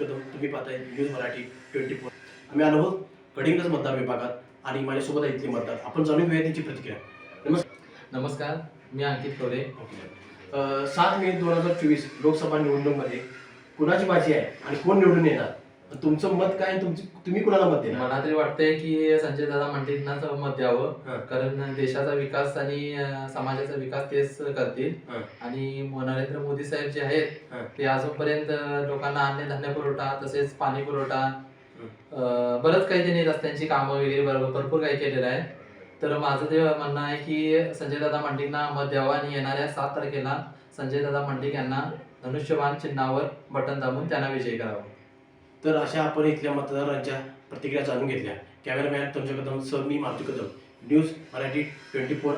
कदम तुम्ही पाहताय news Marathi twenty four आम्ही आलो आहोत गडिंग्लज मतदार विभागात आणि माझ्यासोबत आहे इथले मतदार. आपण जाणून घेऊया त्यांची प्रतिक्रिया. नमस्कार. नमस्कार मी अंकित कवरे अं, सात मे दोन हजार चोवीस लोकसभा निवडणुकीमध्ये कुणाची बाजी आहे आणि कोण निवडून येणार? तुमचं मत काय? तुमची तुम्ही कुणाला मत देणार? मला तरी वाटतंय की संजय दादा मंडलिकांनाच मत द्यावं. कारण देशाचा विकास आणि समाजाचा विकास तेच करतील. आणि नरेंद्र मोदी साहेब जे आहेत. ते अजूनपर्यंत लोकांना अन्य धान्य पुरवठा तसेच पाणी पुरवठा बरंच काही त्यांनी रस्त्यांची कामं वगैरे बरोबर भरपूर काही केलेलं आहे. तर माझं ते म्हणणं आहे की संजय दादा मंडिकना मत द्यावं आणि येणाऱ्या सात तारखेला संजय दादा मंडिक यांना धनुष्यबाण चिन्हावर बटन दाबून त्यांना विजयी करावं. तर अशा आपण इथल्या मतदारांच्या प्रतिक्रिया जाणून घेतल्या. कॅमेरामॅन तुमच्या कदम सर मी Maruti Kadam. News Marathi twenty four.